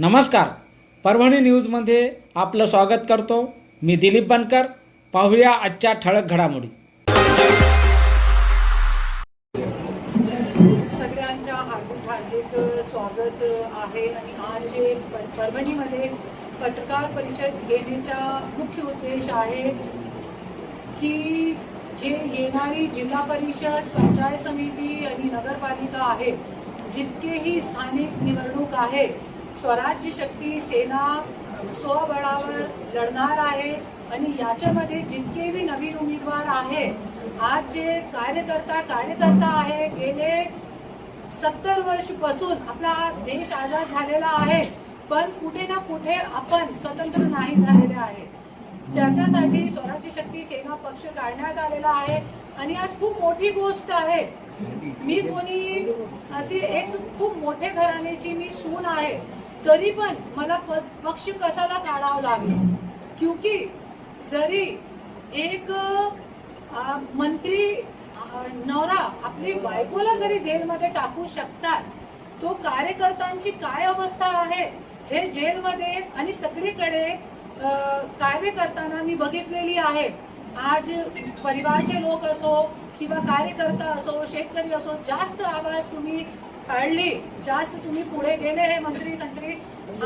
नमस्कार. परभणी न्यूजमध्ये आपलं स्वागत करतो. मी दिलीप बनकर. पाहूया आजच्या ठळक घडामोडी. सगळ्यांच्या हार्दिक हार्दिक स्वागत आहे. आणि आज जे प- परभणीमध्ये पत्रकार परिषद घेण्याचा मुख्य उद्देश आहे की जे येणारी जिल्हा परिषद पंचायत समिती आणि नगरपालिका आहे जितकेही स्थानिक निवडणूक आहे स्वराज्य शक्ती सेना स्वबळावर लढणार आहे आणि याच्यामध्ये जितके बी नवीन उमेदवार आहे आज जे कार्यकर्ता कार्यकर्ता आहे गेले सत्तर वर्षपासून आपला देश आझाद झालेला आहे पण कुठे ना कुठे आपण स्वतंत्र नाही झालेले आहे. त्याच्यासाठी स्वराज्य शक्ती सेना पक्ष काढण्यात आलेला आहे आणि आज खूप मोठी गोष्ट आहे. मी कोणी अशी एक खूप मोठे घराण्याची मी सून आहे. तरी पण मला प- पक्ष कसाला काढावं लागलं? क्योंकि जरी एक मंत्री नवरा आपली बायकोला जरी जेलमध्ये टाकू शकतात तो कार्यकर्त्यांची काय अवस्था आहे हे जेलमध्ये आणि सगळीकडे कार्य करताना मी बघितलेली आहे. आज परिवारचे लोक असो किंवा कार्यकर्ता असो शेतकरी असो जास्त आवाज तुम्ही काढली. जास्त तुम्ही पुढे गेले हे मंत्री संत्री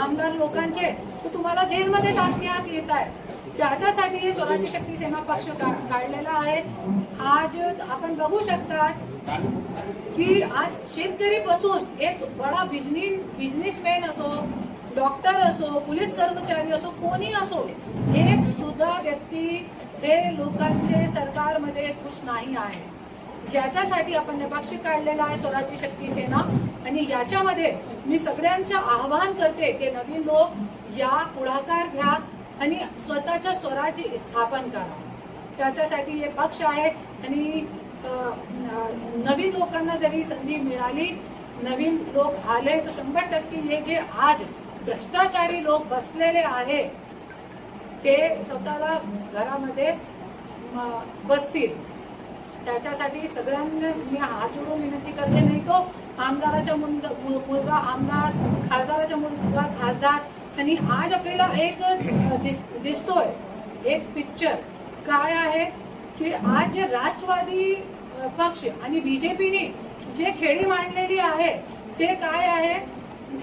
आमदार लोकांचे तर तुम्हाला जेलमध्ये टाकण्यात येत आहे. त्याच्यासाठी स्वराज्य शक्ती सेना पक्ष काढलेला आहे. आज आपण बघू शकतात की आज शेतकरी पासून एक बडा बिझनेस बिझनेसमॅन असो डॉक्टर असो पोलीस कर्मचारी असो कोणी असो एक सुद्धा व्यक्ती हे लोकांचे सरकारमध्ये खुश नाही आहे. ज्याच्यासाठी आपण हे काढलेला आहे स्वराज्य शक्ती सेना आणि याच्यामध्ये मी सगळ्यांच्या आवाहन करते की नवीन लोक या पुढाकार घ्या आणि स्वतःच्या स्वराज्य स्थापन करा. त्याच्यासाठी हे पक्ष आहे आणि नवीन लोकांना जरी संधी मिळाली नवीन लोक आले तर शंभर टक्के हे जे आज भ्रष्टाचारी लोक बसलेले आहे ते स्वतःला घरामध्ये बसतील. त्याच्यासाठी सगळ्यांना मी हात जोडून विनंती करते. नाही तो आमदाराचा मुलगा मुलगा आमदार खासदाराचा मुलगा खासदार. आणि आज आपल्याला एक दिस- दिसतोय एक पिक्चर काय आहे? की आज जे राष्ट्रवादी पक्ष आणि बीजेपीने जे खेळी मांडलेली आहे ते काय आहे?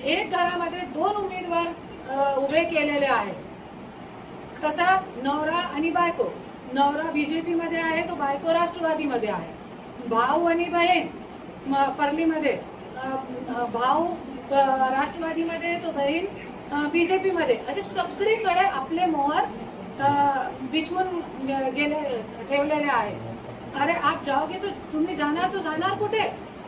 एक घरामध्ये दोन उमेदवार उभे केलेले आहे कसा? नवरा आणि बायको. नवरा बीजेपीमध्ये आहे तो बायको राष्ट्रवादीमध्ये आहे. भाऊ आणि बहीण म- परलीमध्ये. भाऊ राष्ट्रवादीमध्ये तो बहीण बीजेपीमध्ये. असे सगळीकडे आपले मोहर बिछवून गेले ठेवलेले आहे. अरे आप जाओगे तो तुम्ही जाणार तो जाणार कुठे?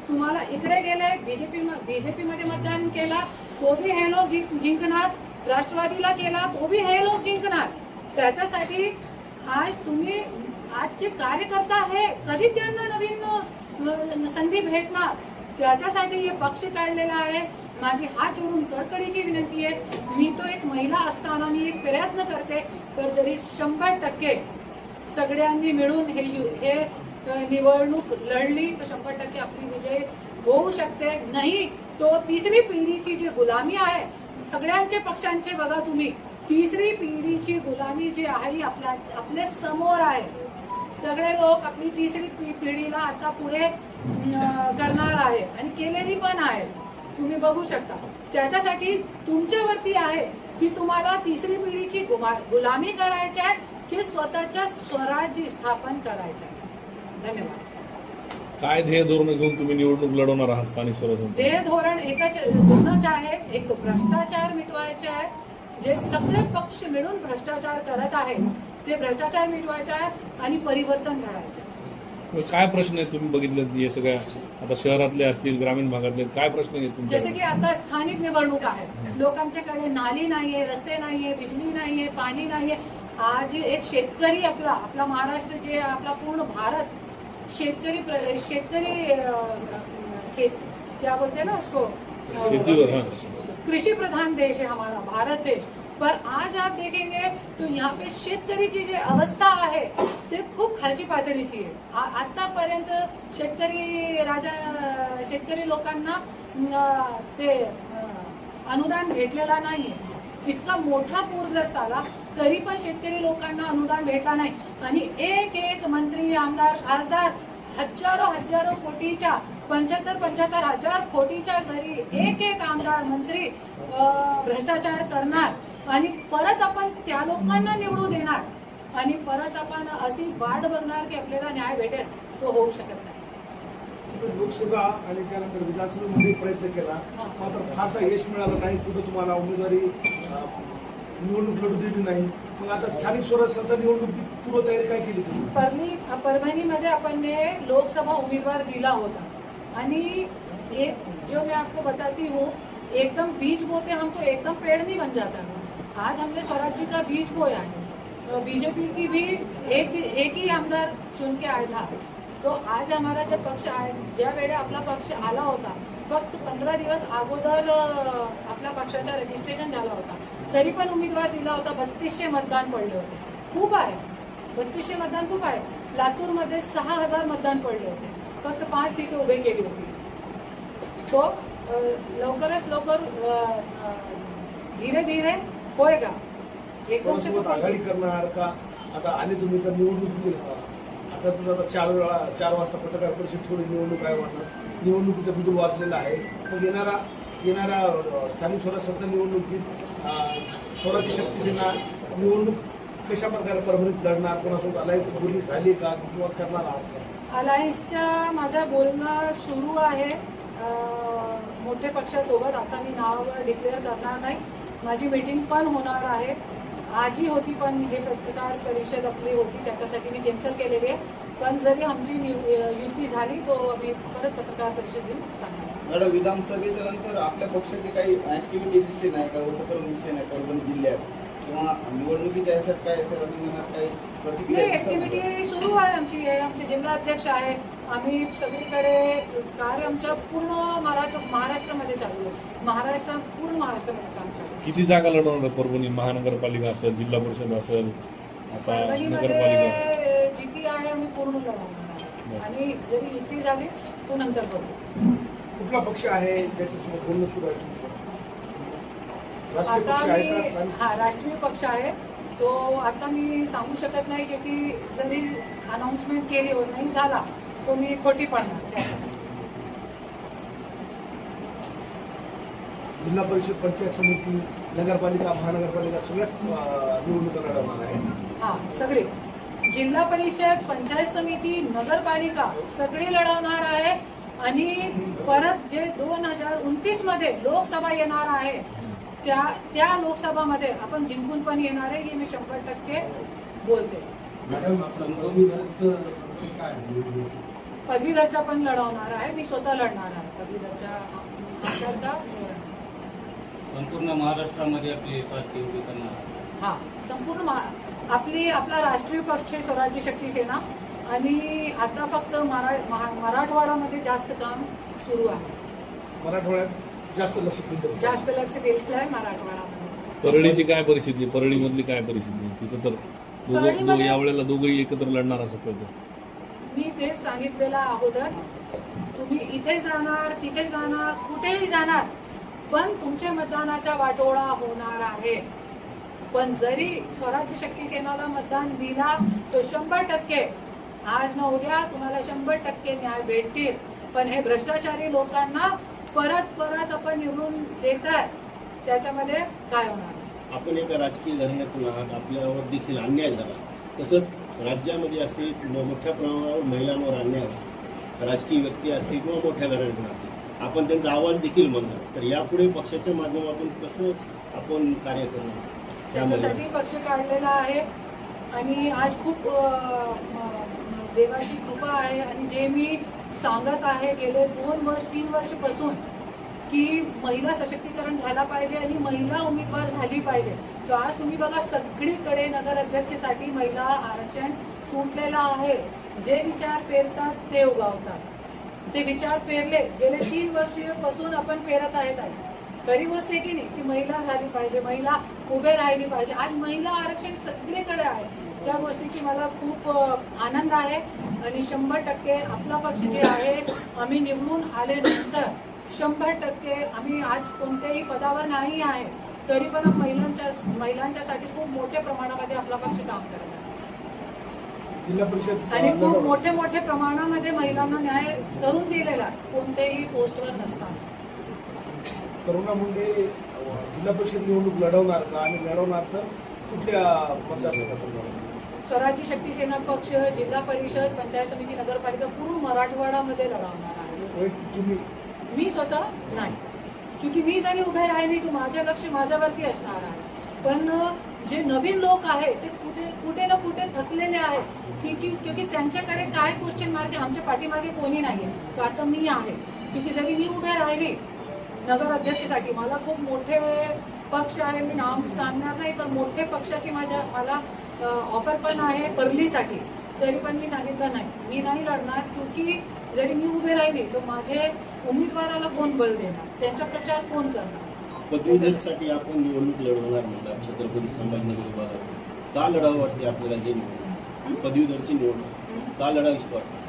तुम्हाला इकडे गेले बीजेपी बीजेपी मध्ये मतदान केला तो भी हे लोक जिंकणार. राष्ट्रवादीला केला तो भी हे लोक जिंकणार. त्याच्यासाठी आज तुम्ही आज जे कार्यकर्ता हे कधी त्यांना नवीन संधी भेटणार? त्याच्यासाठी हे पक्ष काढलेला आहे. माझी हात जोडून कडकडीची विनंती आहे. मी तो एक महिला असताना मी एक प्रयत्न करते तर जरी शंभर टक्के सगळ्यांनी मिळून हे यु- हे निवडणूक लढली तर शंभर टक्के आपली विजय होऊ शकते. नाही तो तिसरी पिढीची जी गुलामी आहे सगळ्यांचे पक्षांचे बघा तुम्ही. तिसरी पिढीची गुलामी जी आहे ही आपल्या आपल्यासमोर आहे. सगळे लोक आपली तिसरी पिढीला आता पुढे करणार आहे आणि केलेली पण आहे. तुम्ही बघू शकता. त्याच्यासाठी तुमच्यावरती आहे की तुम्हाला तिसरी पिढीची गुलामी करायची आहे की स्वतःच्या स्वराज्य स्थापन करायचे आहे. धन्यवाद. काय ध्येय धोरण घेऊन तुम्ही निवडणूक लढवणार आहात स्थानिक स्वराज्य ते धोरण एकच दोनच आहे. एक भ्रष्टाचार मिटवायचे आहे. जे सगळे पक्ष मिळून भ्रष्टाचार करत आहे ते भ्रष्टाचार मिटवायचे आहे आणि परिवर्तन घडायचे आहे. काय प्रश्न आहेत तुम्ही बघितले हे सगळ्या? आता शहरातले असतील ग्रामीण भागातले काय प्रश्न आहेत जसे की आता स्थानिक निवडणूक आहे. लोकांच्याकडे नाली नाहीये रस्ते नाहीये बिजली नाहीये पाणी नाहीये. आज एक शेतकरी आपला आपला महाराष्ट्र जे आपला पूर्ण भारत शेतकरी प्र- शेतकरी खेत क्या बोलते ना उसको? शेतीवर कृषी प्रधान देश है हमारा भारत देश। पर आज आप देखेंगे तो यहाँ पे शेतकरी की जी अवस्था आहे ते खूप खालची पातळीची आहे आतापर्यंत शेतकरी राजा शेतकरी लोकांना ते अनुदान भेटलेला नाहीये इतका मोठा पूरग्रस्त आला तरी पण शेतकरी लोकांना अनुदान भेटला नाही. आणि एक एक मंत्री आमदार खासदार हजारो हजारो कोटीच्या पंच्याहत्तर पंच्याहत्तर हजार कोटीच्या जरी एक एक आमदार मंत्री भ्रष्टाचार करणार आणि परत आपण त्या लोकांना निवडून देणार आणि परत आपण अशी वाट बघणार की आपल्याला न्याय भेटेल तो होऊ शकत नाही. लोकसभा आणि त्यानंतर विधानसभेमध्ये प्रयत्न केला. मात्र फारसा यश मिळालं नाही कुठं तुम्हाला उमेदवारी निवडणूक लढू दिली नाही. मग आता स्थानिक स्वराज्य संस्था निवडणुकीत पूर्व तयारी काय केली तुम्ही? परली परभणीमध्ये ने लोकसभा उम्मीदवार दिला होता. आणि एक जो मैं आपको बताती हूँ एकदम बीज बोते हम तो एकदम पेड़ नहीं बन जाता आज हमने स्वराज जी का बीज बोया है। बीजेपी की भी एक एक ही आमदार चुन के आया था। तो आज हमारा जब पक्ष आय ज्या वेळे आपला पक्ष आला होता फक्त पंधरा दिवस अगोदर आपल्या पक्षाचा रजिस्ट्रेशन झाला होता। तरी पण उमेदवार दिला होता बत्तीसशे मतदान पडले होते। खूप आहे. बत्तीसशे मतदान खूप आहे. लातूरमध्ये सहा हजार मतदान पडले होते. फक्त पाच सीट उभे केली होती. तो लवकरच लवकर धीरे धीरे एकदम से तो कोणासोबत आघाडी करणार का? आता आले तुम्ही तर निवडणुकीची आता तुझं आता चार वेळा चार वाजता पत्रकार परिषद थोडी निवडणूक आयोगानं निवडणुकीचा बिंदू वाचलेला आहे. मग येणारा येणाऱ्या अं, स्थानिक स्वराज्य संस्था निवडणुकीत स्वराज्य शक्ती सेना निवडणूक कशा प्रकारे परभणीत लढणार कोणासोबत अलायन्स बोलणी झाली का? किंवा करणार आहात का? अलायन्सच्या माझं बोलणं सुरू आहे. मोठे पक्षासोबत आता मी नाव डिक्लेअर करणार नाही. माझी मीटिंग पण होणार आहे. आजही होती पण हे पत्रकार परिषद आपली होती त्याच्यासाठी मी कॅन्सल केलेली आहे. पण जरी आमची युती झाली तो आम्ही परत पत्रकार परिषद घेऊन सांगणार मॅडम विधानसभेच्या नंतर आपल्या पक्षाची काही ऍक्टिव्हिटी दिसली नाही का? उपक्रम दिसले नाही परभणी जिल्ह्यात. किंवा निवडणुकीच्या ह्याच्यात काय असेल? काही प्रतिक्रिया? ऍक्टिव्हिटी सुरू आहे आमची. हे आमचे जिल्हाध्यक्ष आहे. आम्ही सगळीकडे कार्य आमच्या पूर्ण महाराष्ट्र महाराष्ट्रामध्ये चालू आहे. महाराष्ट्र पूर्ण महाराष्ट्रामध्ये काम चालू आहे. किती जागा लढवणार परभणी? महानगरपालिका असेल जिल्हा परिषद असेल आता परभणीमध्ये जिती आहे आम्ही पूर्ण लढवणार. आणि जरी युती झाली तो नंतर बघू. कुठला पक्ष आहे त्याच्यासोबत बोलणं सुरू आहे तुमचं? राष्ट्रीय आता पक्ष आहे का? मी स्थानिक? हा राष्ट्रीय पक्ष आहे. तो आता मी सांगू शकत नाही की की जरी अनाऊन्समेंट केली हो नाही झाला. तो मी खोटी पडणार जिल्हा परिषद पंचायत समिती नगरपालिका महानगरपालिका सगळ्या निवडणुका लढवणार आहे. हा सगळे. जिल्हा परिषद पंचायत समिती नगरपालिका सगळी लढवणार आहे. आणि परत जे दोन हजार उनतीसमध्ये लोकसभा येणार आहे त्या त्या लोकसभामध्ये आपण जिंकून पण येणार आहे हे मी शंभर टक्के बोलते. पदवीधरचा पण लढवणार आहे. मी स्वतः लढणार आहे पदवीधरच्या संपूर्ण महाराष्ट्रामध्ये आपली पार्टी उभी करणार. हा संपूर्ण आपली आपला राष्ट्रीय पक्ष स्वराज्य शक्ती सेना. आणि आता फक्त मरा मराठवाडामध्ये जास्त काम सुरू आहे. मराठवाड्यात जास्त लक्ष जास्त लक्ष दिलेलं आहे मराठवाडामध्ये परळीची काय परिस्थिती? परळीमधली काय परिस्थिती? तिथं तर दोघं परळीमध्ये- यावेळेला दोघंही एकत्र लढणार असं कळतं. मी तेच सांगितलेलं अगोदर. तुम्ही इथे जाणार तिथे जाणार कुठेही जाणार पण तुमच्या मतदानाचा वाटोळा होणार आहे. पण जरी स्वराज्य शक्ती सेनाला मतदान दिला तो शंभर टक्के आज न उद्या तुम्हाला शंभर टक्के न्याय भेटतील. पण हे भ्रष्टाचारी लोकांना परत परत आपण निवडून देत आहे त्याच्यामध्ये काय होणार? आपण एका राजकीय धरण्यातून आहात आपल्यावर देखील अन्याय झाला. तसंच राज्यामध्ये असतील किंवा मोठ्या प्रमाणावर महिलांवर अन्याय राजकीय व्यक्ती असतील किंवा मोठ्या घराण्यातून असतील आपण त्यांचा आवाज देखील म्हणणार. तर यापुढे पक्षाच्या माध्यमातून कसं आपण कार्य करणार? त्याच्यासाठी पक्ष काढलेला आहे. आणि आज खूप देवाची कृपा आहे. आणि जे मी सांगत आहे गेले दोन वर्ष तीन वर्षपासून की महिला सशक्तीकरण झाला पाहिजे आणि महिला उमेदवार झाली पाहिजे. तर आज तुम्ही बघा सगळीकडे नगर अध्यक्षेसाठी महिला आरक्षण सुटलेलं आहे. जे विचार पेरतात ते उगावतात. ते विचार पेरले गेले तीन वर्षापासून आपण पेरत आहेत आहे खरी गोष्ट आहे की नाही? की महिला झाली पाहिजे महिला उभे राहिली पाहिजे. आज महिला आरक्षण सगळीकडे आहे. त्या गोष्टीची मला खूप आनंद आहे. आणि शंभर टक्के आपला पक्ष जे आहे आम्ही निवडून आल्यानंतर शंभर टक्के आम्ही आज कोणत्याही पदावर नाही आहे तरी पण महिलांच्या महिलांच्यासाठी खूप मोठ्या प्रमाणामध्ये आपला पक्ष काम करत आहे जिल्हा परिषद आणि खूप लढवणार. मोठे मोठे प्रमाणामध्ये महिलांना न्याय करून दिलेला कोणत्याही पोस्टवर नसताना करुणा मुंडे जिल्हा परिषद निवडणूक लढवणार का आणि लढवणार तर कुठल्या मतदारसंघातून लढवणार? स्वराज्य शक्ती सेना पक्ष जिल्हा परिषद पंचायत समिती नगरपालिका पूर्ण मराठवाडामध्ये लढवणार आहे मी स्वतः नाही. क्योंकि मी जरी उभे राहिली की माझं लक्ष माझ्यावरती असणार आहे. पण जे नवीन लोक आहेत ते कुठे कुठे ना कुठे थकलेले आहेत. की की क्योंकि त्यांच्याकडे काय क्वेश्चन मार्क आहे आमच्या पाठीमागे कोणी नाही आहे तर आता मी आहे. क्योंकि जरी मी उभे राहिली नगराध्यक्षसाठी मला खूप मोठे पक्ष आहे. मी नाव सांगणार नाही पण मोठे पक्षाची माझ्या मला ऑफर पण आहे परलीसाठी. तरी पण मी सांगितलं नाही. मी नाही लढणार क्योंकि जरी मी उभे राहिली तर माझे उमेदवाराला कोण बल देणार? त्यांचा प्रचार कोण करणार? पदवीधरसाठी आपण निवडणूक लढवणार म्हणतात छत्रपती संभाजीनगर विभागात. का लढावं वाटते आपल्याला हे निवडणूक पदवीधरची निवडणूक. का लढावीच वाटते?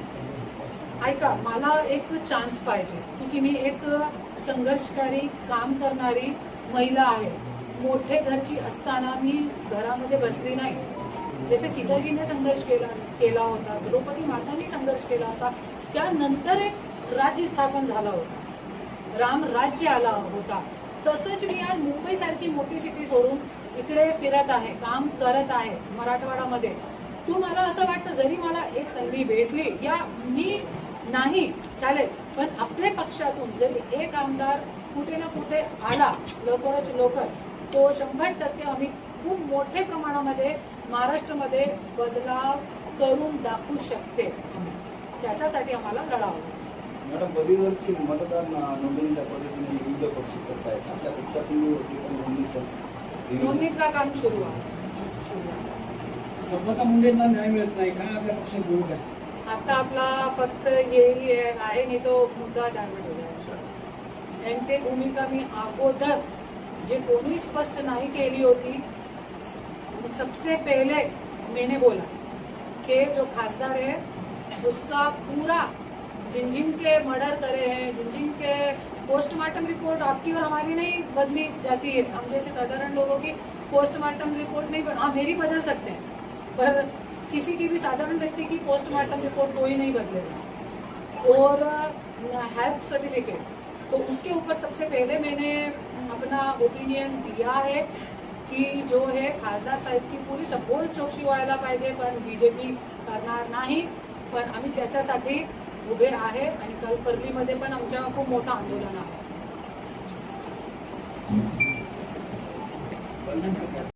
ऐका मला एक चान्स पाहिजे क्योंकि मी एक संघर्षकारी काम करणारी महिला आहे. मोठे घरची असताना मी घरामध्ये बसली नाही. जसे सीताजीने संघर्ष केला केला होता द्रौपदी माताने संघर्ष केला होता त्यानंतर एक राज्य स्थापन झाला होता. राम राज्य आला होता. तसंच मी आज मुंबईसारखी मोठी सिटी सोडून इकडे फिरत आहे काम करत आहे मराठवाडामध्ये. तू मला असं वाटतं जरी मला एक संधी भेटली या मी नाही चालेल. पण आपल्या पक्षातून जरी एक आमदार कुठे ना कुठे आला लवकरच लवकर तो शंभर टक्के आम्ही खूप मोठ्या प्रमाणामध्ये महाराष्ट्रामध्ये बदलाव करून दाखवू शकते आम्ही. त्याच्यासाठी आम्हाला लढावं. मॅडम पदवीधरची मतदार नोंदणीच्या पद्धतीने विविध पक्ष करतायत आपल्या पक्षातून होती नोंदणीचं नोंदणीचं काम सुरू आहे? सुरू आहे. संपदा मुंडेंना न्याय मिळत नाही. काय आपल्या पक्षात भूमिका आहे आता आपला फक्त यही आहे नाही तो मुद्दा डायवर्ट हो जायचा आणि ते भूमिका मी अगोदर जे कोणी स्पष्ट नाही केली होती सबसे पहले मैंने बोला कि जो खासदार है उसका पूरा जिन जिन के मर्डर करे हैं जिन जिन के पोस्टमार्टम रिपोर्ट आपकी और हमारी नहीं बदली जाती है। हम जैसे साधारण लोगों की पोस्टमार्टम रिपोर्ट नहीं बद- हाँ मेरी बदल सकते हैं, पर किसी की भी साधारण व्यक्ति की पोस्टमार्टम रिपोर्ट कोई नहीं बदलेगा। और, हेल्थ सर्टिफिकेट तो उसके ऊपर सबसे पहले मैंने अपना ओपिनियन दिया है की जो है खासदार साहेब की पुरी सपोर्ट चौकशी व्हायला पाहिजे पण बीजेपी करणार नाही पण आम्ही त्याच्यासाठी उभे आहे आणि काल परलीमध्ये पण आमच्या खूप मोठं आंदोलन आहे. धन्यवाद